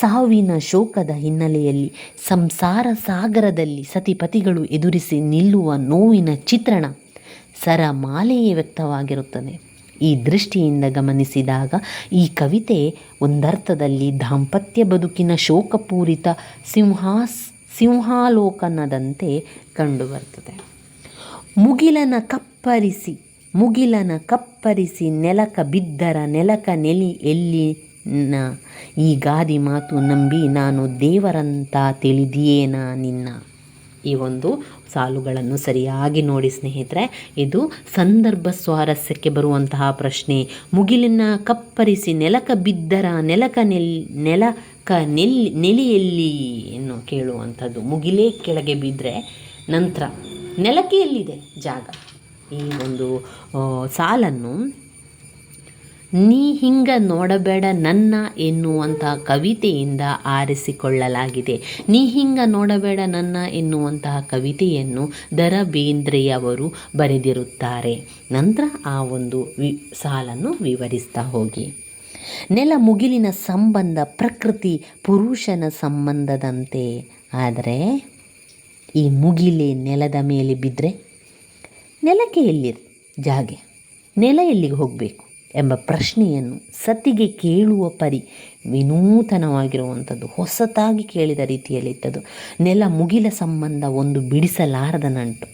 ಸಾವಿನ ಶೋಕದ ಹಿನ್ನೆಲೆಯಲ್ಲಿ ಸಂಸಾರ ಸಾಗರದಲ್ಲಿ ಸತಿಪತಿಗಳು ಎದುರಿಸಿ ನಿಲ್ಲುವ ನೋವಿನ ಚಿತ್ರಣ ಸರಮಾಲೆಯೇ ವ್ಯಕ್ತವಾಗಿರುತ್ತದೆ. ಈ ದೃಷ್ಟಿಯಿಂದ ಗಮನಿಸಿದಾಗ ಈ ಕವಿತೆ ಒಂದರ್ಥದಲ್ಲಿ ದಾಂಪತ್ಯ ಬದುಕಿನ ಶೋಕಪೂರಿತ ಸಿಂಹಾಸ್, ಸಿಂಹಾಲೋಕನದಂತೆ ಕಂಡುಬರ್ತದೆ ಮುಗಿಲನ ಕಪ್ಪರಿಸಿ ಮುಗಿಲನ ಕಪ್ಪರಿಸಿ ನೆಲಕ ಬಿದ್ದರ ನೆಲಕ ನೆಲಿ ಎಲ್ಲಿ ನ? ಈ ಗಾದಿ ಮಾತು ನಂಬಿ ನಾನು ದೇವರಂತ ತಿಳಿದಿಯೇನ ನಿನ್ನ? ಈ ಒಂದು ಸಾಲುಗಳನ್ನು ಸರಿಯಾಗಿ ನೋಡಿ ಸ್ನೇಹಿತರೆ, ಇದು ಸಂದರ್ಭ ಸ್ವಾರಸ್ಯಕ್ಕೆ ಬರುವಂತಹ ಪ್ರಶ್ನೆ. ಮುಗಿಲಿನ ಕಪ್ಪರಿಸಿ ನೆಲಕ ಬಿದ್ದರ ನೆಲಕ ನೆಲ್, ನೆಲಕ ನೆಲ್ಲಿ ನೆಲೆಯಲ್ಲಿ ಎನ್ನು ಕೇಳುವಂಥದ್ದು? ಮುಗಿಲೇ ಕೆಳಗೆ ಬಿದ್ದರೆ ನಂತರ ನೆಲಕ್ಕೆ ಎಲ್ಲಿದೆ? ಜಾಗ. ಈ ಒಂದು ಸಾಲನ್ನು ನೀ ಹಿಂಗ ನೋಡಬೇಡ ನನ್ನ ಎನ್ನುವಂಥ ಕವಿತೆಯಿಂದ ಆರಿಸಿಕೊಳ್ಳಲಾಗಿದೆ. ನೀ ಹಿಂಗ ನೋಡಬೇಡ ನನ್ನ ಎನ್ನುವಂತಹ ಕವಿತೆಯನ್ನು ದರ ಬೇಂದ್ರೆಯವರು ಬರೆದಿರುತ್ತಾರೆ. ನಂತರ ಆ ಒಂದು ವಿ, ಸಾಲನ್ನು ವಿವರಿಸ್ತಾ ಹೋಗಿ. ನೆಲ ಮುಗಿಲಿನ ಸಂಬಂಧ ಪ್ರಕೃತಿ ಪುರುಷನ ಸಂಬಂಧದಂತೆ. ಆದರೆ ಈ ಮುಗಿಲೆ ನೆಲದ ಮೇಲೆ ಬಿದ್ದರೆ ನೆಲಕ್ಕೆ ಎಲ್ಲಿ? ಜಾಗೆ. ನೆಲ ಎಲ್ಲಿಗೆ ಹೋಗಬೇಕು? ಎಂಬ ಪ್ರಶ್ನೆಯನ್ನು ಸತಿಗೆ ಕೇಳುವ ಪರಿ ವಿನೂತನವಾಗಿರುವಂಥದ್ದು, ಹೊಸತಾಗಿ ಕೇಳಿದ ರೀತಿಯಲ್ಲಿದ್ದದು ನೆಲ ಮುಗಿಲ ಸಂಬಂಧ ಒಂದು ಬಿಡಿಸಲಾರದ ನಂಟು.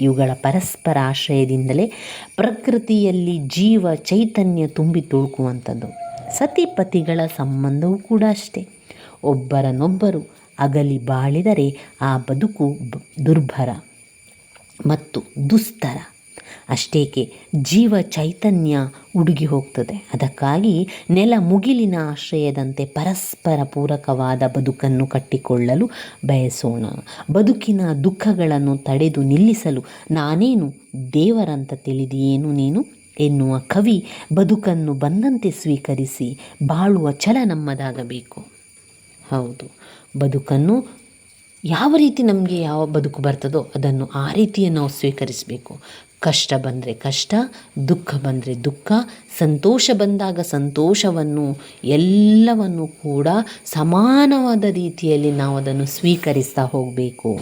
ಇವುಗಳ ಪರಸ್ಪರ ಆಶ್ರಯದಿಂದಲೇ ಪ್ರಕೃತಿಯಲ್ಲಿ ಜೀವ ಚೈತನ್ಯ ತುಂಬಿ ತುಳುಕುವಂಥದ್ದು. ಸತಿಪತಿಗಳ ಸಂಬಂಧವೂ ಕೂಡ ಅಷ್ಟೇ. ಒಬ್ಬರನ್ನೊಬ್ಬರು ಅಗಲಿ ಬಾಳಿದರೆ ಆ ಬದುಕು ದುರ್ಭರ. ಮತ್ತು ದುಸ್ತರ. ಅಷ್ಟೇಕೆ ಜೀವ ಚೈತನ್ಯ ಉಡುಗಿ ಹೋಗ್ತದೆ. ಅದಕ್ಕಾಗಿ ನೆಲ ಮುಗಿಲಿನ ಆಶ್ರಯದಂತೆ ಪರಸ್ಪರ ಪೂರಕವಾದ ಬದುಕನ್ನು ಕಟ್ಟಿಕೊಳ್ಳಲು ಬಯಸೋಣ. ಬದುಕಿನ ದುಃಖಗಳನ್ನು ತಡೆದು ನಿಲ್ಲಿಸಲು ನಾನೇನು ದೇವರಂತ ತಿಳಿದಿಯೇನು ನೀನು? ಎನ್ನುವ ಕವಿ ಬದುಕನ್ನು ಬಂದಂತೆ ಸ್ವೀಕರಿಸಿ ಬಾಳುವ ಛಲ ನಮ್ಮದಾಗಬೇಕು. ಹೌದು, ಬದುಕನ್ನು ಯಾವ ರೀತಿ ನಮಗೆ ಯಾವ ಬದುಕು ಬರ್ತದೋ ಅದನ್ನು ಆ ರೀತಿಯೇ ನಾವು ಸ್ವೀಕರಿಸಬೇಕು. ಕಷ್ಟ ಬಂದರೆ ಕಷ್ಟ, ದುಃಖ ಬಂದರೆ ದುಃಖ, ಸಂತೋಷ ಬಂದಾಗ ಸಂತೋಷವನ್ನು ಎಲ್ಲವನ್ನು ಕೂಡ ಸಮಾನವಾದ ರೀತಿಯಲ್ಲಿ ನಾವು ಅದನ್ನು ಸ್ವೀಕರಿಸ್ತಾ ಹೋಗಬೇಕು.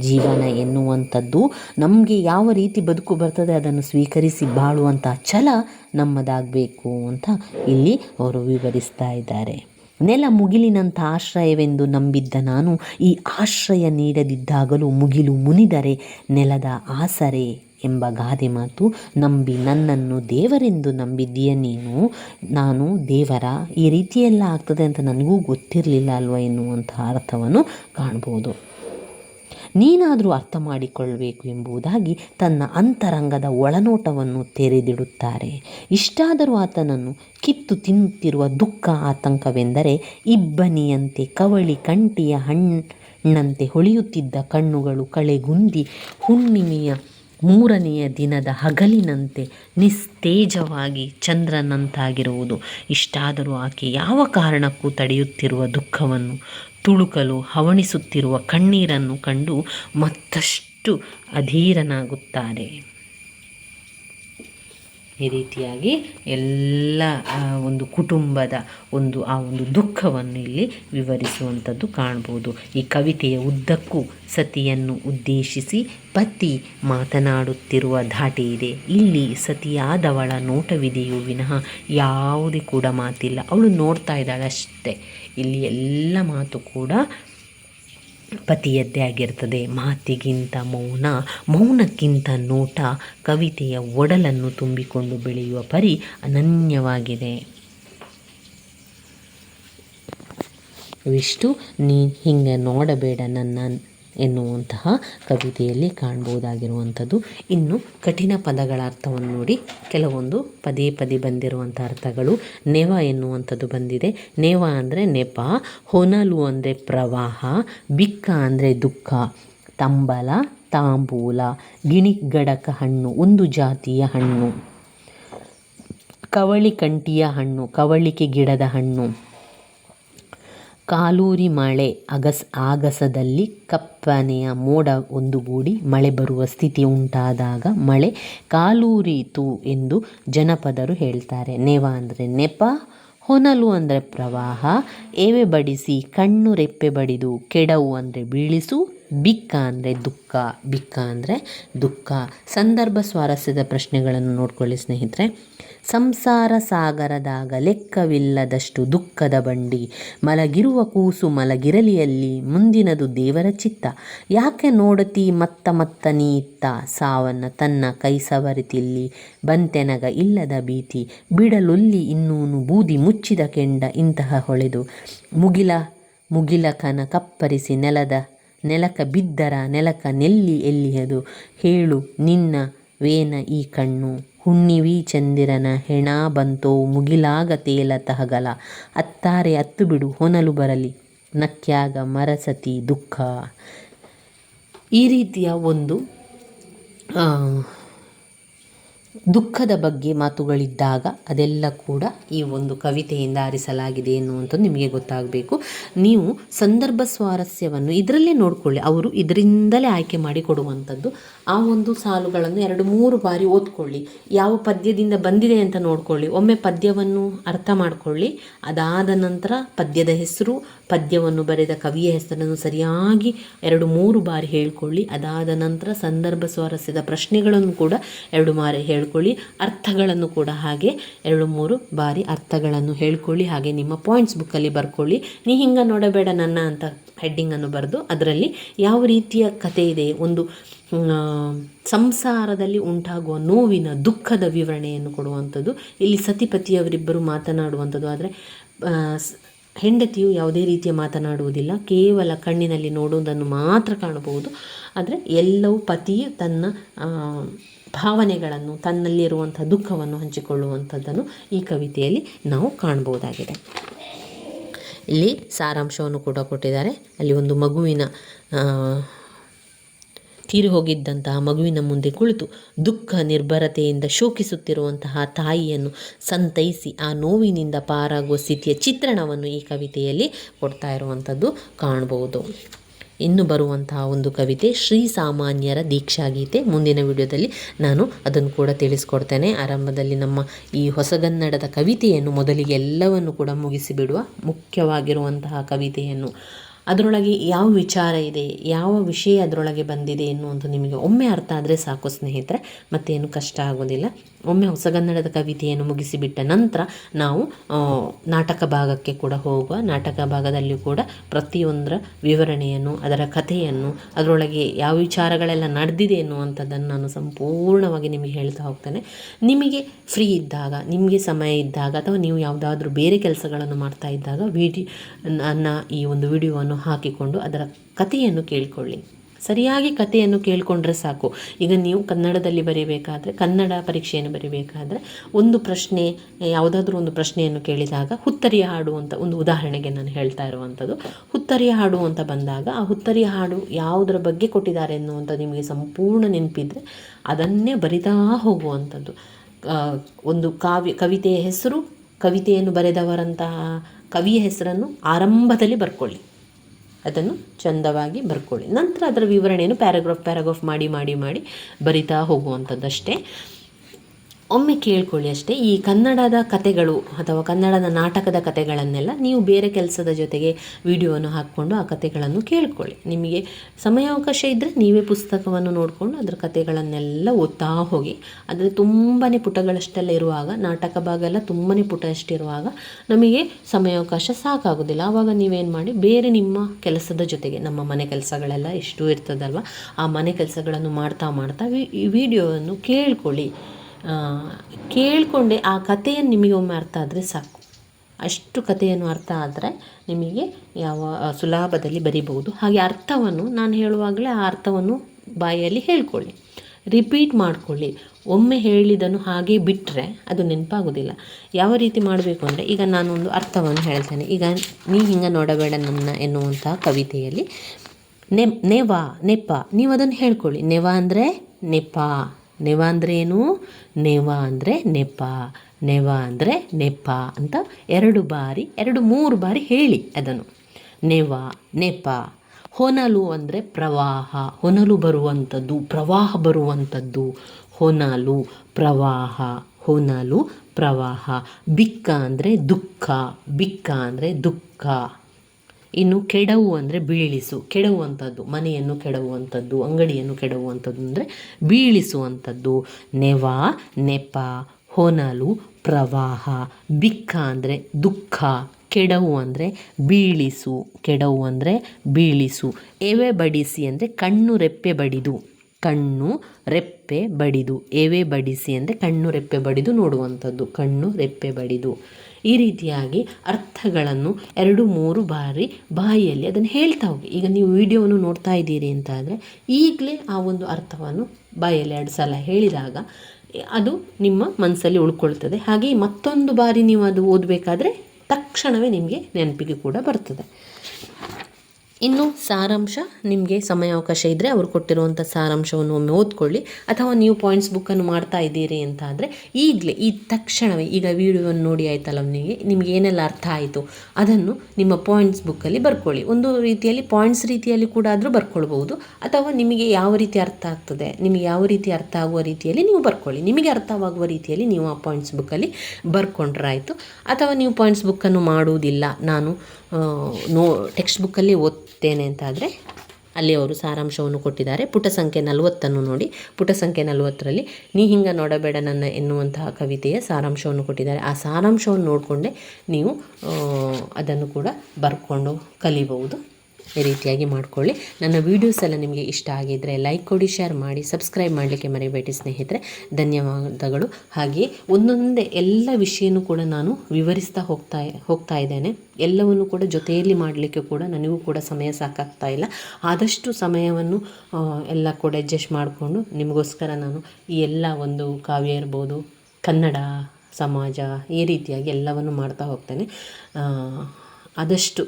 ಜೀವನ ಎನ್ನುವಂಥದ್ದು ನಮಗೆ ಯಾವ ರೀತಿ ಬದುಕು ಬರ್ತದೆ ಅದನ್ನು ಸ್ವೀಕರಿಸಿ ಬಾಳುವಂಥ ಛಲ ನಮ್ಮದಾಗಬೇಕು ಅಂತ ಇಲ್ಲಿ ಅವರು ವಿವರಿಸ್ತಾ ಇದ್ದಾರೆ. ನೆಲ ಮುಗಿಲಿನಂಥ ಆಶ್ರಯವೆಂದು ನಂಬಿದ್ದ ನಾನು ಈ ಆಶ್ರಯ ನೀಡದಿದ್ದಾಗಲೂ ಮುಗಿಲು ಮುನಿದರೆ ನೆಲದ ಆಸರೆ ಎಂಬ ಗಾದೆ ಮಾತು ನಂಬಿ ನನ್ನನ್ನು ದೇವರೆಂದು ನಂಬಿದ್ದೀಯ ನೀನು? ನಾನು ದೇವರ ಈ ರೀತಿಯೆಲ್ಲ ಆಗ್ತದೆ ಅಂತ ನನಗೂ ಗೊತ್ತಿರಲಿಲ್ಲ ಅಲ್ವ ಎನ್ನುವಂತಹ ಅರ್ಥವನ್ನು ಕಾಣ್ಬೋದು. ನೀನಾದರೂ ಅರ್ಥ ಮಾಡಿಕೊಳ್ಳಬೇಕು ಎಂಬುದಾಗಿ ತನ್ನ ಅಂತರಂಗದ ಒಳನೋಟವನ್ನು ತೆರೆದಿಡುತ್ತಾರೆ. ಇಷ್ಟಾದರೂ ಆತನನ್ನು ಕಿತ್ತು ತಿನ್ನುತ್ತಿರುವ ದುಃಖ ಆತಂಕವೆಂದರೆ ಇಬ್ಬನಿಯಂತೆ ಕವಳಿ ಕಂಟಿಯ ಹಣ್ಣಂತೆ ಹೊಳೆಯುತ್ತಿದ್ದ ಕಣ್ಣುಗಳು ಕಳೆಗುಂದಿ ಹುಣ್ಣಿಮೆಯ ಮೂರನೆಯ ದಿನದ ಹಗಲಿನಂತೆ ನಿಸ್ತೇಜವಾಗಿ ಚಂದ್ರನಂತಾಗಿರುವುದು. ಇಷ್ಟಾದರೂ ಆಕೆ ಯಾವ ಕಾರಣಕ್ಕೂ ತಡೆಯುತ್ತಿರುವ ದುಃಖವನ್ನು ತುಳುಕಲು ಹವಣಿಸುತ್ತಿರುವ ಕಣ್ಣೀರನ್ನು ಕಂಡು ಮತ್ತಷ್ಟು ಅಧೀರನಾಗುತ್ತಾರೆ. ಈ ರೀತಿಯಾಗಿ ಎಲ್ಲ ಒಂದು ಕುಟುಂಬದ ಒಂದು, ಆ ಒಂದು ದುಃಖವನ್ನು ಇಲ್ಲಿ ವಿವರಿಸುವಂಥದ್ದು ಕಾಣ್ಬೋದು. ಈ ಕವಿತೆಯ ಉದ್ದಕ್ಕೂ ಸತಿಯನ್ನು ಉದ್ದೇಶಿಸಿ ಪತಿ ಮಾತನಾಡುತ್ತಿರುವ ಧಾಟಿ ಇದೆ. ಇಲ್ಲಿ ಸತಿಯಾದವಳ ನೋಟವಿದೆಯೂ ವಿನಃ ಯಾವುದೇ ಕೂಡ ಮಾತಿಲ್ಲ. ಅವಳು ನೋಡ್ತಾ ಇದ್ದಾಳಷ್ಟೇ ಇಲ್ಲಿ ಎಲ್ಲ ಮಾತು ಕೂಡ ಪತಿಯದ್ದೇ ಆಗಿರ್ತದೆ. ಮಾತಿಗಿಂತ ಮೌನ, ಮೌನಕ್ಕಿಂತ ನೋಟ, ಕವಿತೆಯ ಒಡಲನ್ನು ತುಂಬಿಕೊಂಡು ಬೆಳೆಯುವ ಪರಿ ಅನನ್ಯವಾಗಿದೆ. ವಿಷ್ಣು ನೀ ಹಿಂಗೆ ನೋಡಬೇಡ ನನ್ನ ಎನ್ನುವಂತಹ ಕವಿತೆಯಲ್ಲಿ ಕಾಣ್ಬೋದಾಗಿರುವಂಥದ್ದು ಇನ್ನು ಕಠಿಣ ಪದಗಳ ಅರ್ಥವನ್ನು ನೋಡಿ. ಕೆಲವೊಂದು ಪದೇ ಪದೇ ಬಂದಿರುವಂಥ ಅರ್ಥಗಳು ನೆವ ಎನ್ನುವಂಥದ್ದು ಬಂದಿದೆ. ನೆವ ಅಂದರೆ ನೆಪ, ಹೊನಲು ಅಂದರೆ ಪ್ರವಾಹ, ಬಿಕ್ಕ ಅಂದರೆ ದುಃಖ, ತಂಬಲ ತಾಂಬೂಲ, ಗಿಣಿಗಡಕ ಹಣ್ಣು, ಒಂದು ಜಾತಿಯ ಹಣ್ಣು, ಕವಳಿ ಕಂಟಿಯ ಹಣ್ಣು, ಕವಳಿಕೆ ಗಿಡದ ಹಣ್ಣು. ಕಾಲೂರಿ ಮಳೆ ಅಗಸ್, ಆಗಸದಲ್ಲಿ ಕಪ್ಪನೆಯ ಮೋಡ ಒಂದುಗೂಡಿ ಮಳೆ ಬರುವ ಸ್ಥಿತಿ ಉಂಟಾದಾಗ ಮಳೆ ಕಾಲೂರಿತು ಎಂದು ಜನಪದರು ಹೇಳ್ತಾರೆ. ನೆವ ಅಂದರೆ ನೆಪ, ಹೊನಲು ಅಂದರೆ ಪ್ರವಾಹ, ಏವೆ ಬಡಿಸಿ ಕಣ್ಣು ರೆಪ್ಪೆ ಬಡಿದು, ಕೆಡವು ಅಂದರೆ ಬೀಳಿಸು ಬಿಕ್ಕ ಅಂದರೆ ದುಃಖ, ಬಿಕ್ಕ ಅಂದರೆ ದುಃಖ. ಸಂದರ್ಭ ಸ್ವಾರಸ್ಯದ ಪ್ರಶ್ನೆಗಳನ್ನು ನೋಡ್ಕೊಳ್ಳಿ ಸ್ನೇಹಿತರೆ. ಸಂಸಾರ ಸಾಗರದಾಗ ಲೆಕ್ಕವಿಲ್ಲದಷ್ಟು ದುಃಖದ ಬಂಡಿ. ಮಲಗಿರುವ ಕೂಸು ಮಲಗಿರಲಿಯಲ್ಲಿ ಮುಂದಿನದು ದೇವರ ಚಿತ್ತ. ಯಾಕೆ ನೋಡತಿ ಮತ್ತ ಮತ್ತ ನೀತ್ತ ಸಾವನ್ನ ತನ್ನ ಕೈ ಸವರಿತಿಲ್ಲಿ ಬಂತೆನಗ ಇಲ್ಲದ ಭೀತಿ. ಬಿಡಲೊಲ್ಲಿ ಇನ್ನೂನು ಬೂದಿ ಮುಚ್ಚಿದ ಕೆಂಡ ಇಂತಹ ಹೊಳೆದು. ಮುಗಿಲ ಮುಗಿಲಕನ ಕಪ್ಪರಿಸಿ ನೆಲದ ನೆಲಕ ಬಿದ್ದರ ನೆಲಕ ನೆಲ್ಲಿ ಎಲ್ಲಿಯದು ಹೇಳು ನಿನ್ನ ವೇನ ಈ ಕಣ್ಣು. ಹುಣ್ಣಿವಿ ಚಂದಿರನ ಹೆಣ ಬಂತೋ ಮುಗಿಲಾಗ ತೇಲತ ಹಗಲ ಅತ್ತಾರೆ ಅತ್ತು ಬಿಡು ಹೊನಲು ಬರಲಿ. ನಕ್ಯಾಗ ಮರಸತಿ ದುಃಖ. ಈ ರೀತಿಯ ಒಂದು ದುಃಖದ ಬಗ್ಗೆ ಮಾತುಗಳಿದ್ದಾಗ ಅದೆಲ್ಲ ಕೂಡ ಈ ಒಂದು ಕವಿತೆಯಿಂದ ಆರಿಸಲಾಗಿದೆ ಎನ್ನುವಂಥದ್ದು ನಿಮಗೆ ಗೊತ್ತಾಗಬೇಕು. ನೀವು ಸಂದರ್ಭ ಸ್ವಾರಸ್ಯವನ್ನು ಇದರಲ್ಲೇ ನೋಡಿಕೊಳ್ಳಿ. ಅವರು ಇದರಿಂದಲೇ ಆಯ್ಕೆ ಮಾಡಿ ಕೊಡುವಂಥದ್ದು. ಆ ಒಂದು ಸಾಲುಗಳನ್ನು ಎರಡು ಮೂರು ಬಾರಿ ಓದ್ಕೊಳ್ಳಿ. ಯಾವ ಪದ್ಯದಿಂದ ಬಂದಿದೆ ಅಂತ ನೋಡಿಕೊಳ್ಳಿ. ಒಮ್ಮೆ ಪದ್ಯವನ್ನು ಅರ್ಥ ಮಾಡಿಕೊಳ್ಳಿ. ಅದಾದ ನಂತರ ಪದ್ಯದ ಹೆಸರು ಪದ್ಯವನ್ನು ಬರೆದ ಕವಿಯ ಹೆಸರನ್ನು ಸರಿಯಾಗಿ ಎರಡು ಮೂರು ಬಾರಿ ಹೇಳ್ಕೊಳ್ಳಿ. ಅದಾದ ನಂತರ ಸಂದರ್ಭ ಸ್ವಾರಸ್ಯದ ಪ್ರಶ್ನೆಗಳನ್ನು ಕೂಡ ಎರಡು ಬಾರಿ ಹೇಳ್ಕೊಳ್ಳಿ. ಅರ್ಥಗಳನ್ನು ಕೂಡ ಹಾಗೆ ಎರಡು ಮೂರು ಬಾರಿ ಅರ್ಥಗಳನ್ನು ಹೇಳ್ಕೊಳ್ಳಿ. ಹಾಗೆ ನಿಮ್ಮ ಪಾಯಿಂಟ್ಸ್ ಬುಕ್ಕಲ್ಲಿ ಬರ್ಕೊಳ್ಳಿ. ನೀ ಹಿಂಗೆ ನೋಡಬೇಡ ನನ್ನ ಅಂತ ಹೆಡ್ಡಿಂಗನ್ನು ಬರೆದು ಅದರಲ್ಲಿ ಯಾವ ರೀತಿಯ ಕತೆ ಇದೆ, ಒಂದು ಸಂಸಾರದಲ್ಲಿ ಉಂಟಾಗುವ ನೋವಿನ ದುಃಖದ ವಿವರಣೆಯನ್ನು ಕೊಡುವಂಥದ್ದು. ಇಲ್ಲಿ ಸತಿಪತಿಯವರಿಬ್ಬರು ಮಾತನಾಡುವಂಥದ್ದು. ಆದರೆ ಹೆಂಡತಿಯು ಯಾವುದೇ ರೀತಿಯ ಮಾತನಾಡುವುದಿಲ್ಲ, ಕೇವಲ ಕಣ್ಣಿನಲ್ಲಿ ನೋಡುವುದನ್ನು ಮಾತ್ರ ಕಾಣಬಹುದು. ಆದರೆ ಎಲ್ಲವೂ ಪತಿಯು ತನ್ನ ಭಾವನೆಗಳನ್ನು ತನ್ನಲ್ಲಿರುವಂಥ ದುಃಖವನ್ನು ಹಂಚಿಕೊಳ್ಳುವಂಥದ್ದನ್ನು ಈ ಕವಿತೆಯಲ್ಲಿ ನಾವು ಕಾಣಬಹುದಾಗಿದೆ. ಇಲ್ಲಿ ಸಾರಾಂಶವನ್ನು ಕೂಡ ಕೊಟ್ಟಿದ್ದಾರೆ. ಅಲ್ಲಿ ಒಂದು ಮಗುವಿನ ತೀರಿ ಹೋಗಿದ್ದಂತಹ ಮಗುವಿನ ಮುಂದೆ ಕುಳಿತು ದುಃಖ, ನಿರ್ಭರತೆಯಿಂದ ಶೋಕಿಸುತ್ತಿರುವಂತಹ ತಾಯಿಯನ್ನು ಸಂತೈಸಿ ಆ ನೋವಿನಿಂದ ಪಾರಾಗುವ ಸ್ಥಿತಿಯ ಚಿತ್ರಣವನ್ನು ಈ ಕವಿತೆಯಲ್ಲಿ ಕೊಡ್ತಾ ಇರುವಂಥದ್ದು ಕಾಣಬಹುದು. ಇನ್ನು ಬರುವಂತಹ ಒಂದು ಕವಿತೆ, ಶ್ರೀ ಸಾಮಾನ್ಯರ ದೀಕ್ಷಾಗೀತೆ. ಮುಂದಿನ ವಿಡಿಯೋದಲ್ಲಿ ನಾನು ಅದನ್ನು ಕೂಡ ತಿಳಿಸ್ಕೊಡ್ತೇನೆ. ಆರಂಭದಲ್ಲಿ ನಮ್ಮ ಈ ಹೊಸಗನ್ನಡದ ಕವಿತೆಯನ್ನು ಮೊದಲಿಗೆ ಎಲ್ಲವನ್ನು ಕೂಡ ಮುಗಿಸಿಬಿಡುವ ಮುಖ್ಯವಾಗಿರುವಂತಹ ಕವಿತೆಯನ್ನು ಅದರೊಳಗೆ ಯಾವ ವಿಚಾರ ಇದೆ, ಯಾವ ವಿಷಯ ಅದರೊಳಗೆ ಬಂದಿದೆ ಎನ್ನುವಂಥ ನಿಮಗೆ ಒಮ್ಮೆ ಅರ್ಥ ಆದರೆ ಸಾಕು ಸ್ನೇಹಿತರೆ. ಮತ್ತೇನು ಕಷ್ಟ ಆಗೋದಿಲ್ಲ. ಒಮ್ಮೆ ಹೊಸಗನ್ನಡದ ಕವಿತೆಯನ್ನು ಮುಗಿಸಿಬಿಟ್ಟ ನಂತರ ನಾವು ನಾಟಕ ಭಾಗಕ್ಕೆ ಕೂಡ ಹೋಗುವ, ನಾಟಕ ಭಾಗದಲ್ಲಿ ಕೂಡ ಪ್ರತಿಯೊಂದರ ವಿವರಣೆಯನ್ನು, ಅದರ ಕಥೆಯನ್ನು, ಅದರೊಳಗೆ ಯಾವ ವಿಚಾರಗಳೆಲ್ಲ ನಡೆದಿದೆ ಎನ್ನುವಂಥದ್ದನ್ನು ನಾನು ಸಂಪೂರ್ಣವಾಗಿ ನಿಮಗೆ ಹೇಳ್ತಾ ಹೋಗ್ತೇನೆ. ನಿಮಗೆ ಫ್ರೀ ಇದ್ದಾಗ, ನಿಮಗೆ ಸಮಯ ಇದ್ದಾಗ, ಅಥವಾ ನೀವು ಯಾವುದಾದ್ರೂ ಬೇರೆ ಕೆಲಸಗಳನ್ನು ಮಾಡ್ತಾ ಇದ್ದಾಗ ವಿಡಿಯೋ ನನ್ನ ಈ ಒಂದು ವಿಡಿಯೋವನ್ನು ಹಾಕಿಕೊಂಡು ಅದರ ಕಥೆಯನ್ನು ಕೇಳಿಕೊಳ್ಳಿ. ಸರಿಯಾಗಿ ಕಥೆಯನ್ನು ಕೇಳಿಕೊಂಡ್ರೆ ಸಾಕು. ಈಗ ನೀವು ಕನ್ನಡದಲ್ಲಿ ಬರೀಬೇಕಾದ್ರೆ, ಕನ್ನಡ ಪರೀಕ್ಷೆಯನ್ನು ಬರೀಬೇಕಾದ್ರೆ ಒಂದು ಪ್ರಶ್ನೆ, ಯಾವುದಾದ್ರೂ ಒಂದು ಪ್ರಶ್ನೆಯನ್ನು ಕೇಳಿದಾಗ ಹುತ್ತರಿಯ ಹಾಡು ಅಂತ ಒಂದು ಉದಾಹರಣೆಗೆ ನಾನು ಹೇಳ್ತಾ ಇರುವಂಥದ್ದು. ಹುತ್ತರಿಯ ಹಾಡು ಅಂತ ಬಂದಾಗ ಆ ಹುತ್ತರಿಯ ಹಾಡು ಯಾವುದರ ಬಗ್ಗೆ ಕೊಟ್ಟಿದ್ದಾರೆ ಎನ್ನುವಂಥ ನಿಮಗೆ ಸಂಪೂರ್ಣ ನೆನಪಿದ್ರೆ ಅದನ್ನೇ ಬರಿತಾ ಹೋಗುವಂಥದ್ದು. ಒಂದು ಕಾವ್ಯ, ಕವಿತೆಯ ಹೆಸರು, ಕವಿತೆಯನ್ನು ಬರೆದವರಂತಹ ಕವಿಯ ಹೆಸರನ್ನು ಆರಂಭದಲ್ಲಿ ಬರ್ಕೊಳ್ಳಿ. ಅದನ್ನು ಚಂದವಾಗಿ ಬರ್ಕೊಳ್ಳಿ. ನಂತರ ಅದರ ವಿವರಣೆಯನ್ನು ಪ್ಯಾರಾಗ್ರಾಫ್ ಪ್ಯಾರಾಗ್ರಾಫ್ ಮಾಡಿ ಮಾಡಿ ಮಾಡಿ ಬರಿತಾ ಹೋಗುವಂಥದ್ದಷ್ಟೇ. ಒಮ್ಮೆ ಕೇಳ್ಕೊಳ್ಳಿ ಅಷ್ಟೇ. ಈ ಕನ್ನಡದ ಕತೆಗಳು ಅಥವಾ ಕನ್ನಡದ ನಾಟಕದ ಕತೆಗಳನ್ನೆಲ್ಲ ನೀವು ಬೇರೆ ಕೆಲಸದ ಜೊತೆಗೆ ವಿಡಿಯೋವನ್ನು ಹಾಕ್ಕೊಂಡು ಆ ಕತೆಗಳನ್ನು ಕೇಳ್ಕೊಳ್ಳಿ. ನಿಮಗೆ ಸಮಯಾವಕಾಶ ಇದ್ದರೆ ನೀವೇ ಪುಸ್ತಕವನ್ನು ನೋಡಿಕೊಂಡು ಅದರ ಕತೆಗಳನ್ನೆಲ್ಲ ಓದ್ತಾ ಹೋಗಿ. ಆದರೆ ತುಂಬಾ ಪುಟಗಳಷ್ಟೆಲ್ಲ ಇರುವಾಗ, ನಾಟಕ ಭಾಗ ಎಲ್ಲ ತುಂಬಾ ಪುಟ ಅಷ್ಟಿರುವಾಗ ನಮಗೆ ಸಮಯಾವಕಾಶ ಸಾಕಾಗೋದಿಲ್ಲ. ಆವಾಗ ನೀವೇನು ಮಾಡಿ, ಬೇರೆ ನಿಮ್ಮ ಕೆಲಸದ ಜೊತೆಗೆ, ನಮ್ಮ ಮನೆ ಕೆಲಸಗಳೆಲ್ಲ ಎಷ್ಟು ಇರ್ತದಲ್ವ? ಆ ಮನೆ ಕೆಲಸಗಳನ್ನು ಮಾಡ್ತಾ ಮಾಡ್ತಾ ವಿ ವಿಡಿಯೋವನ್ನು ಕೇಳ್ಕೊಳ್ಳಿ. ಕೇಳಿಕೊಂಡೆ ಆ ಕಥೆಯನ್ನು ನಿಮಗೆ ಒಮ್ಮೆ ಅರ್ಥ ಆದರೆ ಸಾಕು. ಅಷ್ಟು ಕಥೆಯನ್ನು ಅರ್ಥ ಆದರೆ ನಿಮಗೆ ಯಾವ ಸುಲಭದಲ್ಲಿ ಬರಿಬಹುದು. ಹಾಗೆ ಅರ್ಥವನ್ನು ನಾನು ಹೇಳುವಾಗಲೇ ಆ ಅರ್ಥವನ್ನು ಬಾಯಲ್ಲಿ ಹೇಳ್ಕೊಳ್ಳಿ. ರಿಪೀಟ್ ಮಾಡಿಕೊಳ್ಳಿ. ಒಮ್ಮೆ ಹೇಳಿದನ್ನು ಹಾಗೆ ಬಿಟ್ಟರೆ ಅದು ನೆನಪಾಗೋದಿಲ್ಲ. ಯಾವ ರೀತಿ ಮಾಡಬೇಕು ಅಂದರೆ ಈಗ ನಾನೊಂದು ಅರ್ಥವನ್ನು ಹೇಳ್ತೇನೆ. ಈಗ ನೀ ಹಿಂಗೆ ನೋಡಬೇಡ ನನ್ನ ಎನ್ನುವಂತಹ ಕವಿತೆಯಲ್ಲಿ, ನೆ, ನೆವ, ನೆಪ, ನೀವು ಅದನ್ನು ಹೇಳ್ಕೊಳ್ಳಿ. ನೆವ ಅಂದರೆ ನೆಪ. ನೆವ ಅಂದರೆ ಏನು? ನೆವ ಅಂದರೆ ನೆಪ. ನೆವ ಅಂದರೆ ನೆಪ ಅಂತ ಎರಡು ಬಾರಿ, ಎರಡು ಮೂರು ಬಾರಿ ಹೇಳಿ ಅದನ್ನು. ನೆವ, ನೆಪ. ಹೊನಲು ಅಂದರೆ ಪ್ರವಾಹ. ಹೊನಲು ಬರುವಂಥದ್ದು, ಪ್ರವಾಹ ಬರುವಂಥದ್ದು. ಹೊನಲು ಪ್ರವಾಹ. ಹೊನಲು ಪ್ರವಾಹ. ಬಿಕ್ಕ ಅಂದರೆ ದುಃಖ. ಬಿಕ್ಕ ಅಂದರೆ ದುಃಖ. ಇನ್ನು ಕೆಡವು ಅಂದರೆ ಬೀಳಿಸು. ಕೆಡವುವಂಥದ್ದು, ಮನೆಯನ್ನು ಕೆಡವುವಂಥದ್ದು, ಅಂಗಡಿಯನ್ನು ಕೆಡವುವಂಥದ್ದು ಅಂದರೆ ಬೀಳಿಸುವಂಥದ್ದು. ನೆವ, ನೆಪ, ಹೊನಲು, ಪ್ರವಾಹ ಬಿಕ್ಕ ಅಂದರೆ ದುಃಖ. ಕೆಡವು ಅಂದರೆ ಬೀಳಿಸು. ಕೆಡವು ಅಂದರೆ ಬೀಳಿಸು. ಎವೆ ಬಡಿಸಿ ಅಂದರೆ ಕಣ್ಣು ರೆಪ್ಪೆ ಬಡಿದು. ಕಣ್ಣು ರೆಪ್ಪೆ ಬಡಿದು. ಎವೆ ಬಡಿಸಿ ಅಂದರೆ ಕಣ್ಣು ರೆಪ್ಪೆ ಬಡಿದು ನೋಡುವಂಥದ್ದು. ಕಣ್ಣು ರೆಪ್ಪೆ ಬಡಿದು. ಈ ರೀತಿಯಾಗಿ ಅರ್ಥಗಳನ್ನು ಎರಡು ಮೂರು ಬಾರಿ ಬಾಯಿಯಲ್ಲಿ ಅದನ್ನು ಹೇಳ್ತಾ ಹೋಗಿ. ಈಗ ನೀವು ವಿಡಿಯೋವನ್ನು ನೋಡ್ತಾ ಇದ್ದೀರಿ ಅಂತ ಆದರೆ ಈಗಲೇ ಆ ಒಂದು ಅರ್ಥವನ್ನು ಬಾಯಲ್ಲಿ ಎರಡು ಸಲ ಹೇಳಿದಾಗ ಅದು ನಿಮ್ಮ ಮನಸ್ಸಲ್ಲಿ ಉಳ್ಕೊಳ್ತದೆ. ಹಾಗೆ ಮತ್ತೊಂದು ಬಾರಿ ನೀವು ಅದು ಓದಬೇಕಾದ್ರೆ ತಕ್ಷಣವೇ ನಿಮಗೆ ನೆನಪಿಗೆ ಕೂಡ ಬರ್ತದೆ. ಇನ್ನು ಸಾರಾಂಶ, ನಿಮಗೆ ಸಮಯಾವಕಾಶ ಇದ್ದರೆ ಅವರು ಕೊಟ್ಟಿರುವಂಥ ಸಾರಾಂಶವನ್ನು ಒಮ್ಮೆ ಓದ್ಕೊಳ್ಳಿ. ಅಥವಾ ನೀವು ಪಾಯಿಂಟ್ಸ್ ಬುಕ್ಕನ್ನು ಮಾಡ್ತಾ ಇದ್ದೀರಿ ಅಂತ ಆದರೆ, ಈಗಲೇ, ಈ ತಕ್ಷಣವೇ ಈಗ ವಿಡಿಯೋವನ್ನು ನೋಡಿ ಆಯ್ತಲ್ಲ ನಿಮಗೆ ನಿಮಗೆ ಏನೆಲ್ಲ ಅರ್ಥ ಆಯಿತು, ಅದನ್ನು ನಿಮ್ಮ ಪಾಯಿಂಟ್ಸ್ ಬುಕ್ಕಲ್ಲಿ ಬರ್ಕೊಳ್ಳಿ. ಒಂದು ರೀತಿಯಲ್ಲಿ ಪಾಯಿಂಟ್ಸ್ ರೀತಿಯಲ್ಲಿ ಕೂಡ ಆದರೂ ಬರ್ಕೊಳ್ಬೋದು ಅಥವಾ ನಿಮಗೆ ಯಾವ ರೀತಿ ಅರ್ಥ ಆಗ್ತದೆ, ನಿಮಗೆ ಯಾವ ರೀತಿ ಅರ್ಥ ಆಗುವ ರೀತಿಯಲ್ಲಿ ನೀವು ಬರ್ಕೊಳ್ಳಿ. ನಿಮಗೆ ಅರ್ಥವಾಗುವ ರೀತಿಯಲ್ಲಿ ನೀವು ಆ ಪಾಯಿಂಟ್ಸ್ ಬುಕ್ಕಲ್ಲಿ ಬರ್ಕೊಂಡ್ರಾಯಿತು. ಅಥವಾ ನೀವು ಪಾಯಿಂಟ್ಸ್ ಬುಕ್ಕನ್ನು ಮಾಡುವುದಿಲ್ಲ, ನಾನು ನೋ ಟೆಕ್ಸ್ಟ್ ಬುಕ್ಕಲ್ಲಿ ಓದ್ತೇನೆ ಅಂತಾದರೆ ಅಲ್ಲಿ ಅವರು ಸಾರಾಂಶವನ್ನು ಕೊಟ್ಟಿದ್ದಾರೆ. ಪುಟ ಸಂಖ್ಯೆ ನಲವತ್ತನ್ನು ನೋಡಿ. ಪುಟ ಸಂಖ್ಯೆ ನಲವತ್ತರಲ್ಲಿ, ನೀ ಹಿಂಗೆ ನೋಡಬೇಡ ನನ್ನ ಎನ್ನುವಂತಹ ಕವಿತೆಯ ಸಾರಾಂಶವನ್ನು ಕೊಟ್ಟಿದ್ದಾರೆ. ಆ ಸಾರಾಂಶವನ್ನು ನೋಡಿಕೊಂಡೆ ನೀವು ಅದನ್ನು ಕೂಡ ಬರ್ಕೊಂಡು ಕಲಿಬಹುದು. ಈ ರೀತಿಯಾಗಿ ಮಾಡ್ಕೊಳ್ಳಿ. ನನ್ನ ವೀಡಿಯೋಸ್ ಎಲ್ಲ ನಿಮಗೆ ಇಷ್ಟ ಆಗಿದ್ದರೆ ಲೈಕ್ ಕೊಡಿ ಶೇರ್ ಮಾಡಿ ಸಬ್ಸ್ಕ್ರೈಬ್ ಮಾಡಲಿಕ್ಕೆ ಮರಿಬೇಡಿ ಸ್ನೇಹಿತರೆ. ಧನ್ಯವಾದಗಳು. ಹಾಗೆಯೇ ಒಂದೊಂದೇ ಎಲ್ಲ ವಿಷಯನೂ ಕೂಡ ನಾನು ವಿವರಿಸ್ತಾ ಹೋಗ್ತಾ ಹೋಗ್ತಾ ಇದ್ದೇನೆ. ಎಲ್ಲವನ್ನು ಕೂಡ ಜೊತೆಯಲ್ಲಿ ಮಾಡಲಿಕ್ಕೆ ಕೂಡ ನನಗೂ ಕೂಡ ಸಮಯ ಸಾಕಾಗ್ತಾ ಇಲ್ಲ. ಆದಷ್ಟು ಸಮಯವನ್ನು ಎಲ್ಲ ಕೂಡ ಅಡ್ಜಸ್ಟ್ ಮಾಡಿಕೊಂಡು ನಿಮಗೋಸ್ಕರ ನಾನು ಈ ಎಲ್ಲ ಒಂದು ಕಾವ್ಯ ಇರ್ಬೋದು, ಕನ್ನಡ, ಸಮಾಜ, ಈ ರೀತಿಯಾಗಿ ಎಲ್ಲವನ್ನು ಮಾಡ್ತಾ ಹೋಗ್ತೇನೆ. ಆದಷ್ಟು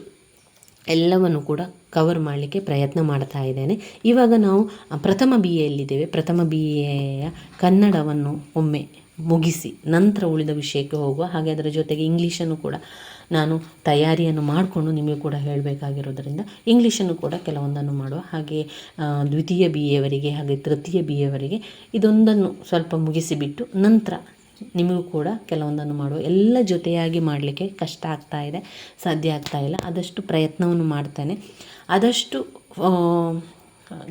ಎಲ್ಲವನ್ನು ಕೂಡ ಕವರ್ ಮಾಡಲಿಕ್ಕೆ ಪ್ರಯತ್ನ ಮಾಡ್ತಾ ಇದ್ದೇನೆ. ಇವಾಗ ನಾವು ಪ್ರಥಮ ಬಿ ಎಲ್ಲಿದ್ದೇವೆ ಪ್ರಥಮ ಬಿ ಎಯ ಕನ್ನಡವನ್ನು ಒಮ್ಮೆ ಮುಗಿಸಿ, ನಂತರ ಉಳಿದ ವಿಷಯಕ್ಕೆ ಹೋಗುವ ಹಾಗೆ ಅದರ ಜೊತೆಗೆ ಇಂಗ್ಲೀಷನ್ನು ಕೂಡ ನಾನು ತಯಾರಿಯನ್ನು ಮಾಡಿಕೊಂಡು ನಿಮಗೆ ಕೂಡ ಹೇಳಬೇಕಾಗಿರೋದ್ರಿಂದ ಇಂಗ್ಲೀಷನ್ನು ಕೂಡ ಕೆಲವೊಂದನ್ನು ಮಾಡುವ ಹಾಗೆ ದ್ವಿತೀಯ ಬಿ ಎವರಿಗೆ ಹಾಗೆ ತೃತೀಯ ಬಿ ಎವರಿಗೆ ಇದೊಂದನ್ನು ಸ್ವಲ್ಪ ಮುಗಿಸಿಬಿಟ್ಟು ನಂತರ ನಿಮಗೂ ಕೂಡ ಕೆಲವೊಂದನ್ನು ಮಾಡುವ ಎಲ್ಲ ಜೊತೆಯಾಗಿ ಮಾಡಲಿಕ್ಕೆ ಕಷ್ಟ ಆಗ್ತಾ ಇದೆ, ಸಾಧ್ಯ ಆಗ್ತಾ ಇಲ್ಲ. ಆದಷ್ಟು ಪ್ರಯತ್ನವನ್ನು ಮಾಡ್ತೇನೆ. ಆದಷ್ಟು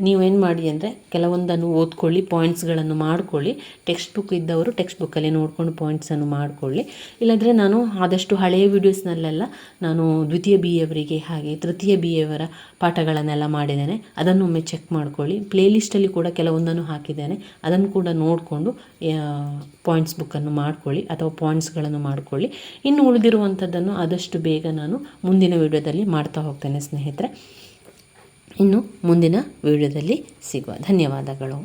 ನೀವೇನು ಮಾಡಿ ಅಂದರೆ ಕೆಲವೊಂದನ್ನು ಓದ್ಕೊಳ್ಳಿ ಪಾಯಿಂಟ್ಸ್ಗಳನ್ನು ಮಾಡ್ಕೊಳ್ಳಿ. ಟೆಕ್ಸ್ಟ್ ಬುಕ್ ಇದ್ದವರು ಟೆಕ್ಸ್ಟ್ ಬುಕ್ಕಲ್ಲಿ ನೋಡಿಕೊಂಡು ಪಾಯಿಂಟ್ಸನ್ನು ಮಾಡಿಕೊಳ್ಳಿ. ಇಲ್ಲಾಂದರೆ ನಾನು ಆದಷ್ಟು ಹಳೆಯ ವೀಡಿಯೋಸ್ನಲ್ಲೆಲ್ಲ ನಾನು ದ್ವಿತೀಯ ಬಿ ಎವರಿಗೆ ಹಾಗೆ ತೃತೀಯ ಬಿ ಎವರ ಪಾಠಗಳನ್ನೆಲ್ಲ ಮಾಡಿದ್ದೇನೆ. ಅದನ್ನು ಒಮ್ಮೆ ಚೆಕ್ ಮಾಡ್ಕೊಳ್ಳಿ ಪ್ಲೇಲಿಸ್ಟಲ್ಲಿ ಕೂಡ ಕೆಲವೊಂದನ್ನು ಹಾಕಿದ್ದೇನೆ. ಅದನ್ನು ಕೂಡ ನೋಡಿಕೊಂಡು ಪಾಯಿಂಟ್ಸ್ ಬುಕ್ಕನ್ನು ಮಾಡ್ಕೊಳ್ಳಿ ಅಥವಾ ಪಾಯಿಂಟ್ಸ್ಗಳನ್ನು ಮಾಡ್ಕೊಳ್ಳಿ. ಇನ್ನು ಉಳಿದಿರುವಂಥದ್ದನ್ನು ಆದಷ್ಟು ಬೇಗ ನಾನು ಮುಂದಿನ ವಿಡಿಯೋದಲ್ಲಿ ಮಾಡ್ತಾ ಹೋಗ್ತೇನೆ ಸ್ನೇಹಿತರೆ. ಇನ್ನು ಮುಂದಿನ ವಿಡಿಯೋದಲ್ಲಿ ಸಿಗುವ ಧನ್ಯವಾದಗಳು.